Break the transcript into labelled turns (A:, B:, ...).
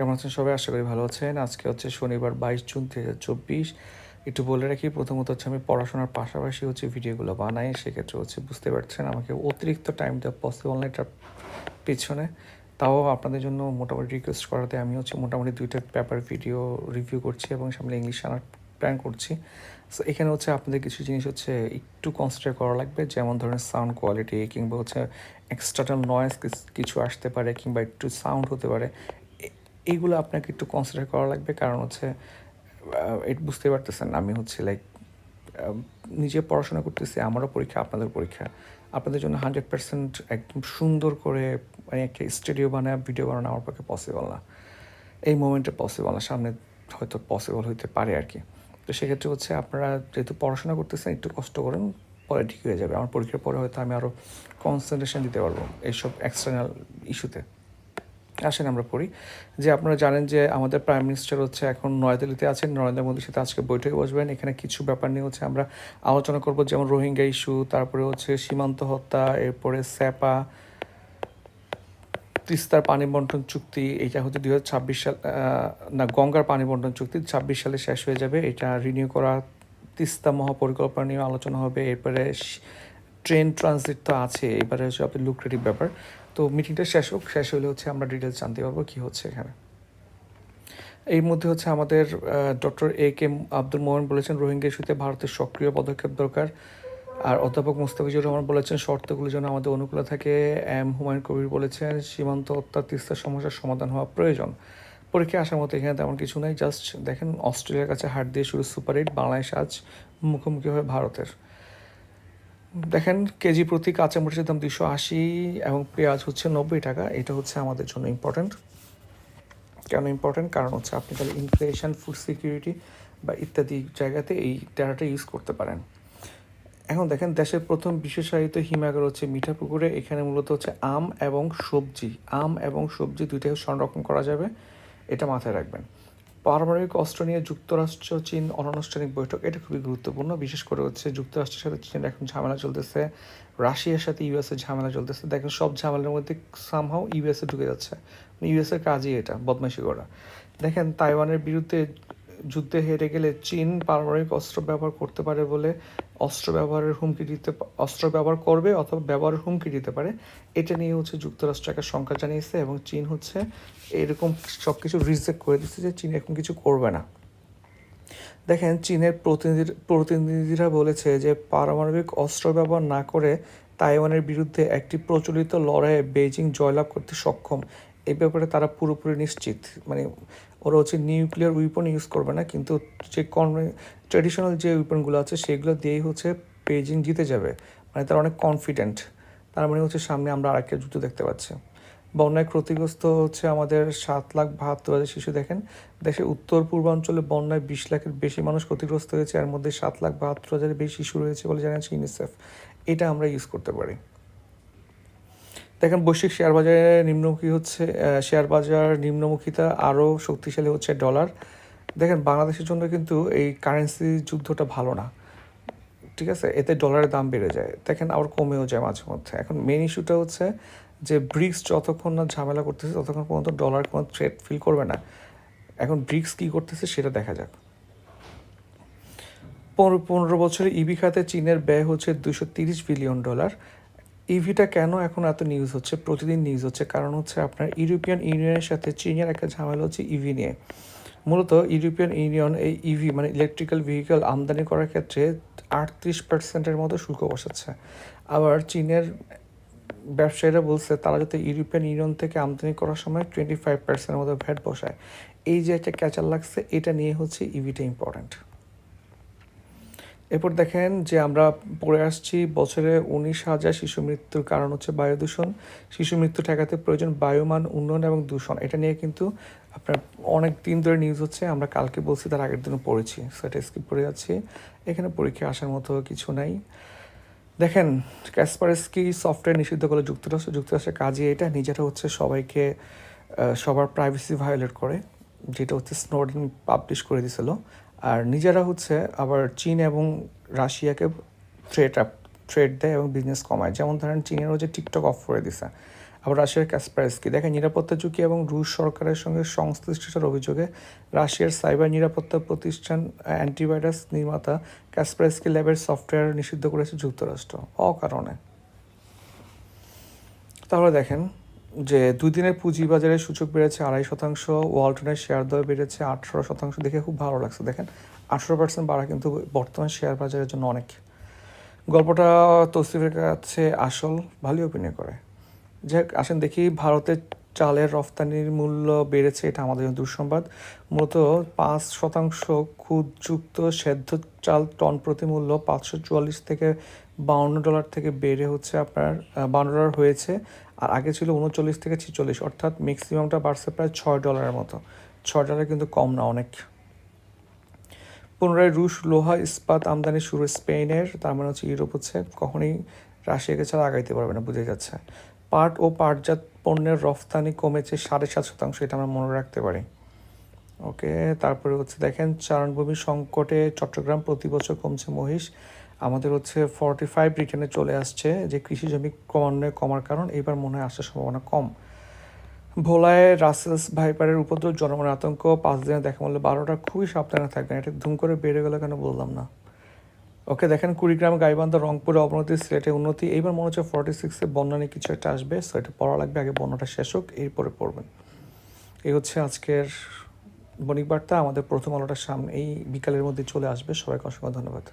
A: কেমন আছেন সবাই? আশা করি ভালো আছেন। আজকে হচ্ছে শনিবার বাইশ জুন দু হাজার চব্বিশ। একটু বলে রাখি, প্রথমত হচ্ছে আমি পড়াশোনার পাশাপাশি হচ্ছে ভিডিওগুলো বানাই, সেক্ষেত্রে হচ্ছে বুঝতে পারছেন আমাকে অতিরিক্ত টাইম দেওয়া পসিবল না এটার পিছনে। তাও আপনাদের জন্য মোটামুটি রিকোয়েস্ট করাতে আমি হচ্ছে মোটামুটি দুইটা পেপার ভিডিও রিভিউ করছি এবং সামনে ইংলিশ আনার প্ল্যান করছি। সো এখানে হচ্ছে আপনাদের কিছু জিনিস হচ্ছে একটু কনসিডার করা লাগবে। যেমন ধরেন সাউন্ড কোয়ালিটি কিংবা হচ্ছে এক্সটার্নাল নয়েজ কিছু আসতে পারে, কিংবা একটু সাউন্ড হতে পারে। এইগুলো আপনাকে একটু কনসিডার করা লাগবে। কারণ হচ্ছে এটা বুঝতে পারতেছেন আমি হচ্ছে লাইক নিজে পড়াশোনা করতেছি, আমারও পরীক্ষা, আপনাদের পরীক্ষা। আপনাদের জন্য হান্ড্রেড পার্সেন্ট একদম সুন্দর করে মানে একটা স্টুডিও বানায় ভিডিও বানানো আমার পক্ষে পসিবল না। এই মোমেন্টে পসিবল না, সামনে হয়তো পসিবল হইতে পারে আর কি। তো সেক্ষেত্রে হচ্ছে আপনারা যেহেতু পড়াশোনা করতেছেন, একটু কষ্ট করেন, পরে ঠিক হয়ে যাবে। আমার পরীক্ষার পরে হয়তো আমি আরও কনসেন্ট্রেশন দিতে পারব, এইসব এক্সটার্নাল ইস্যুতে আসেন আমরা পড়ি, যে আপনারা জানেন যে আমাদের প্রাইম মিনিস্টার হচ্ছে এখন নয়াদিল্লিতে আছেন, নরেন্দ্র মোদীর সাথে আজকে বৈঠকে বসবেন। এখানে কিছু ব্যাপার নিয়ে হচ্ছে আমরা আলোচনা করব, যেমন রোহিঙ্গা ইস্যু তারপরে হচ্ছে সীমান্ত হত্যা, এরপরে স্যাপা, তিস্তার পানি বন্টন চুক্তি এটা হচ্ছে দুই হাজার ছাব্বিশ সাল না, গঙ্গার পানি বন্টন চুক্তি ছাব্বিশ সালে শেষ হয়ে যাবে। এটা রিনিউ করা তিস্তা মহাপরিকল্পনা নিয়ে আলোচনা হবে। এরপরে ট্রেন ট্রানজিট তো আছে, এবারে হচ্ছে আপনার লুক্রেটিভ ব্যাপার। তো মিটিংটা শেষ হোক, শেষ হলে হচ্ছে আমরা ডিটেলস জানতে পারব কী হচ্ছে এখানে। এর মধ্যে হচ্ছে আমাদের ডক্টর এ কে আব্দুল মোহন বলেছেন, রোহিঙ্গা ইস্যুতে ভারতের সক্রিয় পদক্ষেপ দরকার। আর অধ্যাপক মুস্তাফিজুর রহমান বলেছেন, শর্তগুলো যেন আমাদের অনুকূলে থাকে। এম হুমায়ুন কবির বলেছেন, সীমান্ত হত্যা তিস্তার সমস্যার সমাধান হওয়া প্রয়োজন। পরীক্ষায় আসার মতো এখানে তেমন কিছু নেই, জাস্ট দেখেন, অস্ট্রেলিয়ার কাছে হাট দিয়ে শুরু সুপার এইট, বাংলাদেশ আজ মুখোমুখি হয় ভারতের। দেখেন, কেজি প্রতি কাঁচামরিচের দাম দুশো আশি এবং পেঁয়াজ হচ্ছে নব্বই টাকা। এটা হচ্ছে আমাদের জন্য ইম্পর্ট্যান্ট কেন ইম্পর্ট্যান্ট কারণ হচ্ছে আপনি তাহলে ইনফ্লেশন ফুড সিকিউরিটি বা ইত্যাদি জায়গাতে এই ডেটাটা ইউজ করতে পারেন। এখন দেখেন, দেশের প্রথম বিশেষায়িত হিমাগার হচ্ছে মিঠাপুকুরে। এখানে মূলত হচ্ছে আম এবং সবজি। আম এবং সবজি দুইটাই সংরক্ষণ করা যাবে। এটা মাথায় রাখবেন। পারমাণবিক অস্ত্র নিয়ে যুক্তরাষ্ট্র, চীন অনানুষ্ঠানিক বৈঠক, এটা খুবই গুরুত্বপূর্ণ। বিশেষ করে হচ্ছে যুক্তরাষ্ট্রের সাথে চীনের এখন ঝামেলা চলতেছে, রাশিয়ার সাথে ইউএসএ ঝামেলা চলতেছে। দেখেন, সব ঝামেলার মধ্যে সামহাও ইউএসএ ঢুকে যাচ্ছে। ইউএসএর কাজই এটা, বদমাইশি করা। দেখেন, তাইওয়ানের বিরুদ্ধে যুদ্ধে হেরে গেলে চীন পারমাণবিক অস্ত্র ব্যবহার করতে পারে বলে অস্ত্র ব্যবহারের হুমকি দিতে অস্ত্র ব্যবহার করবে অথবা ব্যবহারের হুমকি দিতে পারে। এটা নিয়ে হচ্ছে যুক্তরাষ্ট্র একটা শঙ্কা জানিয়েছে এবং চীন হচ্ছে এরকম সব কিছু রিজেক্ট করে দিচ্ছে যে চীন এখন কিছু করবে না। দেখেন, চীনের প্রতিনিধি প্রতিনিধিরা বলেছে যে পারমাণবিক অস্ত্র ব্যবহার না করে তাইওয়ানের বিরুদ্ধে একটি প্রচলিত লড়াইয়ে বেজিং জয়লাভ করতে সক্ষম। এ ব্যাপারে তারা পুরোপুরি নিশ্চিত। মানে ওরা হচ্ছে নিউক্লিয়ার উইপন ইউজ করবে না, কিন্তু যে ট্রেডিশনাল যে উইপনগুলো আছে, সেগুলো দিয়েই হচ্ছে বেজিং জিতে যাবে। মানে তারা অনেক কনফিডেন্ট তার মানে হচ্ছে সামনে আমরা আরেকটা যুদ্ধ দেখতে পাচ্ছি। বন্যায় ক্ষতিগ্রস্ত হচ্ছে আমাদের সাত লাখ বাহাত্তর হাজার শিশু। দেখেন, দেশের উত্তর পূর্বাঞ্চলে বন্যায় বিশ লাখের বেশি মানুষ ক্ষতিগ্রস্ত হয়েছে, এর মধ্যে সাত লাখ বাহাত্তর হাজারের বেশি শিশু রয়েছে বলে জানিয়েছে ইউনিসেফ এটা আমরা ইউজ করতে পারি। দেখেন বৈশ্বিক শেয়ার বাজারে নিম্নমুখী হচ্ছে শেয়ার বাজার নিম্নমুখিতা আরও শক্তিশালী হচ্ছে ডলার। দেখেন বাংলাদেশের জন্য কিন্তু এই কারেন্সি যুদ্ধটা ভালো না। ঠিক আছে? এতে ডলারের দাম বেড়ে যায়। দেখেন আবার কমেও যায় মাঝে মধ্যে। এখন মেন ইস্যুটা হচ্ছে যে ব্রিক্স যতক্ষণ না ঝামেলা করতেছে, ততক্ষণ পর্যন্ত ডলার কোনো থ্রেট ফিল করবে না। এখন ব্রিক্স কী করতেছে সেটা দেখা যাক। পনেরো বছরে ইভি খাতে চীনের ব্যয় হচ্ছে দুশো তিরিশ বিলিয়ন ডলার ইভিটা কেন এখন এত নিউজ হচ্ছে? প্রতিদিন নিউজ হচ্ছে। কারণ হচ্ছে আপনার ইউরোপিয়ান ইউনিয়নের সাথে চীনের একটা ঝামেলা হচ্ছে ইভি নিয়ে। মূলত ইউরোপিয়ান ইউনিয়ন এই ইভি মানে ইলেকট্রিক্যাল ভেহিকল আমদানি করার ক্ষেত্রে আটত্রিশ পার্সেন্টের মতো শুল্ক বসাচ্ছে। আবার চীনের ব্যবসায়ীরা বলছে, তারা যাতে ইউরোপিয়ান ইউনিয়ন থেকে আমদানি করার সময় টোয়েন্টি ফাইভ পার্সেন্টের মতো ভ্যাট বসায়। এই যে একটা ক্যাচার লাগছে, এটা নিয়ে হচ্ছে ইভিটা ইম্পর্ট্যান্ট এরপর দেখেন যে আমরা পড়ে আসছি, বছরে উনিশ হাজার শিশু মৃত্যুর কারণ হচ্ছে বায়ু দূষণ শিশু মৃত্যু ঠেকাতে প্রয়োজন বায়ুমান, উন্নয়ন এবং দূষণ। এটা নিয়ে কিন্তু আপনার অনেক দিন ধরে নিউজ হচ্ছে, আমরা কালকে বলছি, তার আগের দিনও পড়েছি। সেটা স্কিপ করে যাচ্ছি। এখানে পরীক্ষা আসার মতো কিছু নাই। দেখেন ক্যাসপারেস্কি সফটওয়্যার নিষিদ্ধ করলে যুক্তরাষ্ট্র, যুক্তরাষ্ট্রের কাজে এটা। নিজেরা হচ্ছে সবাইকে সবার প্রাইভেসি ভায়োলেট করে, যেটা হচ্ছে স্নোডেন পাবলিশ করে দিছিল। আর নিজেরা হচ্ছে আবার চীন এবং রাশিয়াকে ট্রেড আপ ট্রেড দেয় এবং বিজনেস কমায়। যেমন ধরেন চীনের হচ্ছে টিকটক অফ করে দিছে, আবার রাশিয়ার ক্যাসপারস্কি দেখেন নিরাপত্তা ঝুঁকি এবং রুশ সরকারের সঙ্গে সংশ্লিষ্টতার অভিযোগে রাশিয়ার সাইবার নিরাপত্তা প্রতিষ্ঠান অ্যান্টিভাইরাস নির্মাতা ক্যাসপারস্কি ল্যাবের সফটওয়্যার নিষিদ্ধ করেছে যুক্তরাষ্ট্র। অকারণে। তাহলে দেখেন যে দুই দিনের পুঁজিবাজারে সূচক বেড়েছে আড়াই শতাংশ, ওয়ালটনের শেয়ার দর বেড়েছে আঠারো শতাংশ। দেখে খুব ভালো লাগছে, দেখেন। আঠারো পার্সেন্ট বাড়া কিন্তু বর্তমান শেয়ার বাজারের জন্য অনেক। গল্পটা তসিফের কাছে আসল, ভালোই অভিনয় করে। যাই হোক আসেন দেখি, ভারতের চালের রফতানির মূল্য বেড়েছে, এটা আমাদের জন্য দুঃসংবাদ। মূলত পাঁচ শতাংশ খুদযুক্ত সেদ্ধ চাল টন প্রতি মূল্য পাঁচশো চুয়াল্লিশ থেকে বাউন্ন ডলার থেকে বেড়ে হচ্ছে আপনার বাউন্ন ডলার হয়েছে, আর আগে ছিল উনচল্লিশ থেকে ছিচল্লিশ, অর্থাৎ ম্যাক্সিমামটা বাড়ছে প্রায় ছয় ডলারের মতো। ছয় ডলার কিন্তু কম না, অনেক। পুনরায় রুশ লোহা, ইস্পাত আমদানি শুরু স্পেনের, তার মানে হচ্ছে ইউরোপ হচ্ছে কখনোই রাশিয়াকে ছাড়া আগাইতে পারবে না, বুঝে যাচ্ছে। পাট ও পাটজাত পণ্যের রফতানি কমেছে সাড়ে সাত শতাংশ, এটা আমরা মনে রাখতে পারি। ওকে, তারপরে হচ্ছে দেখেন, চারণভূমি সংকটে চট্টগ্রাম প্রতি বছর কমছে মহিষ। আমাদের হচ্ছে ফর্টি ফাইভ রিটার্নে চলে আসছে যে কৃষি জমি ক্রমান্বয়ে কমার কারণ এবার মনে হয় আসার সম্ভাবনা কম। ভোলায় রাসেলস ভাইপারের উপদ্রব জনমনের আতঙ্ক, পাঁচ দিনে দেখা মূল্য বারোটা, খুবই সাবধানে থাকবেন। এটা ধুম করে বেড়ে গেল কেন বললাম না। ওকে, দেখেন কুড়িগ্রাম, গাইবান্ধা, রংপুরে, অবনতি সিলেটে উন্নতি, এইবার মনে হচ্ছে ফর্টি সিক্সে বন্যা নিয়ে কিছু একটা আসবে। সো এটা পড়া লাগবে, আগে বন্যাটা শেষ হোক, এরপরে পড়বেন। এই হচ্ছে আজকের বণিক বার্তা আমাদের প্রথম আলোটার সামনে এই বিকালের মধ্যে চলে আসবে। সবাইকে অসংখ্য ধন্যবাদ।